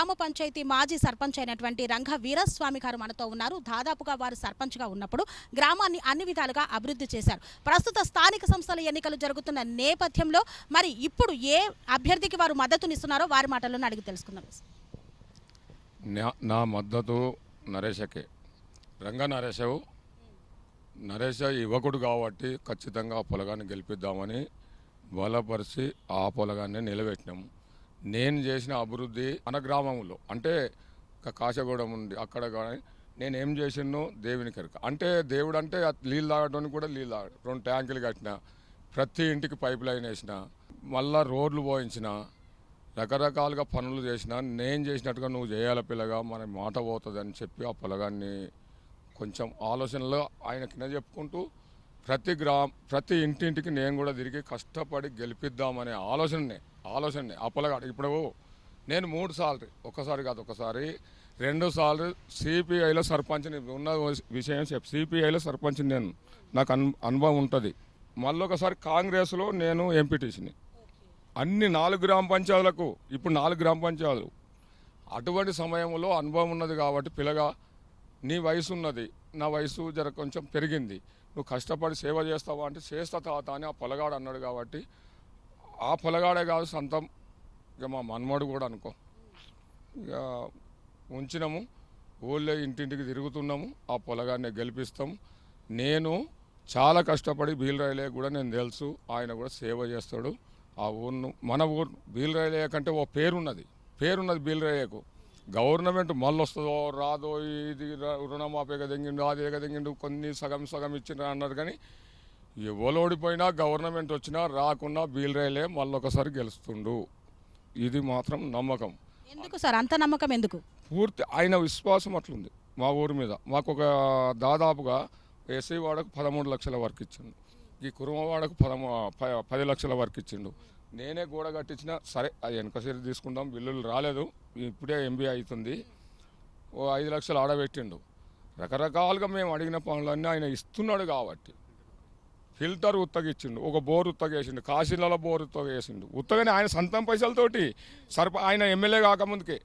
గ్రామ పంచాయతీ మాజీ సర్పంచ్ అయినటువంటి రంగ వీరస్వామి గారు మనతో ఉన్నారు. దాదాపుగా వారు సర్పంచ్గా ఉన్నప్పుడు గ్రామాన్ని అన్ని విధాలుగా అభివృద్ధి చేశారు. ప్రస్తుత స్థానిక సంస్థల ఎన్నికలు జరుగుతున్న నేపథ్యంలో మరి ఇప్పుడు ఏ అభ్యర్థికి వారు మద్దతునిస్తున్నారో వారి మాటలను అడిగి తెలుసుకుందాం నా- నా మద్దతు నరేషకే రంగ నరేషవు నరేష యువకుడు కాబట్టి ఖచ్చితంగా ఆ పొలగాన్ని గెలిపిద్దామని బలపరిచి ఆ పొలగాన్ని నిలబెట్టినాము. నేను చేసిన అభివృద్ధి మన గ్రామంలో అంటే కాశగూడెం ఉంది అక్కడ కానీ నేను ఏం చేసినో దేవుని కనుక అంటే దేవుడు అంటే నీళ్ళు తాగడానికి కూడా నీళ్ళు తాగడం రెండు ట్యాంకులు కట్టిన ప్రతి ఇంటికి పైప్ లైన్ వేసిన మళ్ళా రోడ్లు పోయించిన రకరకాలుగా పనులు చేసిన నేను చేసినట్టుగా నువ్వు చేయాల పిల్లగా మన మాట పోతుంది అని చెప్పి ఆ పిల్లగాన్ని కొంచెం ఆలోచనలో ఆయన కింద చెప్పుకుంటూ ప్రతి గ్రామ ప్రతి ఇంటింటికి నేను కూడా తిరిగి కష్టపడి గెలిపిద్దామనే ఆలోచననే ఆలోచననే అప్పలగాడు ఇప్పుడు నేను మూడు సార్లు ఒకసారి కాదు ఒకసారి రెండు సార్లు సిపిఐలో సర్పంచ్ని ఉన్న విషయం చెప్పి సిపిఐలో సర్పంచ్ నేను నాకు అను అనుభవం ఉంటుంది. మళ్ళీ ఒకసారి కాంగ్రెస్లో నేను ఎంపీటీసీని. అన్ని నాలుగు గ్రామ పంచాయతీలకు ఇప్పుడు నాలుగు గ్రామ పంచాయతీలు. అటువంటి సమయంలో అనుభవం ఉన్నది కాబట్టి పిల్లగా నీ వయసు ఉన్నది నా వయసు జర కొంచెం పెరిగింది. నువ్వు కష్టపడి సేవ చేస్తావా అంటే చేస్తా తాత అని ఆ పొలగాడు అన్నాడు కాబట్టి ఆ పొలగాడే కాదు సొంతం. ఇక మా మన్మడు కూడా అనుకో. ఇక ఉంచినాము ఊళ్ళో ఇంటింటికి తిరుగుతున్నాము ఆ పొలగాడిని గెలిపిస్తాం నేను చాలా కష్టపడి బీల్ రైలే కూడా నేను తెలుసు ఆయన కూడా సేవ చేస్తాడు. ఆ ఊరును మన ఊరు బీల్ రైలే కంటే ఓ పేరున్నది. పేరున్నది బీల్ రైలేకు. గవర్నమెంట్ మళ్ళీ వస్తుందో రాదో ఇది ర- రుణమాఫీగా తెంగిండు అది తెంగిండు కొన్ని సగం సగం ఇచ్చిన అన్నారు కానీ ఎవరు ఓడిపోయినా గవర్నమెంట్ వచ్చినా రాకున్నా బీల్ రైలే మళ్ళీ ఒకసారి గెలుస్తుండు. ఇది మాత్రం నమ్మకం. ఎందుకు సార్? అంత నమ్మకం ఎందుకు? పూర్తి ఆయన విశ్వాసం అట్లుంది మా ఊరి మీద. మాకు ఒక దాదాపుగా ఎస్ఐ వాడకు పదమూడు లక్షల వరకు ఇచ్చిండు. ఈ కురుమవాడకు పదమూ పది లక్షల వరకు ఇచ్చిండు. నేనే గోడ కట్టించిన సరే అది వెనకసరి తీసుకుంటాం బిల్లులు రాలేదు ఇప్పుడే ఎంబీ అవుతుంది ఓ ఐదు లక్షలు ఆడబెట్టిండు. రకరకాలుగా మేము అడిగిన పనులన్నీ ఆయన ఇస్తున్నాడు కాబట్టి. ఫిల్టర్ ఉత్తగిచ్చిండు ఒక బోర్ ఉత్తగేసిండు కాశీలలో బోర్ ఉత్తగేసిండు. ఉత్తగానే ఆయన సొంతం పైసలతోటి సర్ప ఆయన ఎమ్మెల్యే కాకముందుకే.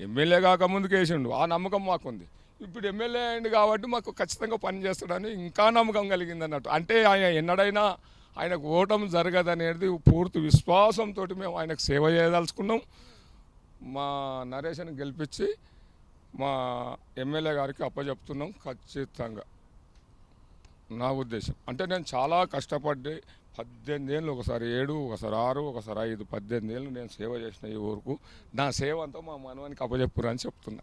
ఎమ్మెల్యే కాకముందుకు వేసిండు ఆ నమ్మకం మాకుంది. ఇప్పుడు ఎమ్మెల్యే అయింది కాబట్టి మాకు ఖచ్చితంగా పని చేస్తాడని ఇంకా నమ్మకం కలిగింది అన్నట్టు. అంటే ఆయన ఎన్నడైనా ఆయనకు ఓటం జరగదనేది పూర్తి విశ్వాసంతో మేము ఆయనకు సేవ చేయదలుచుకున్నాం. మా నరేష్ని గెలిపించి మా ఎమ్మెల్యే గారికి అప్పచెప్తున్నాం ఖచ్చితంగా. నా ఉద్దేశం. అంటే నేను చాలా కష్టపడి పద్దెనిమిది ఏళ్ళు ఒకసారి ఏడు ఒకసారి ఆరు ఒకసారి ఐదు పద్దెనిమిది ఏళ్ళు నేను సేవ చేసిన ఈ ఊరుకు. నా సేవ అంతా మా మనవానికి అప్పచెప్పురు అని చెప్తున్నా.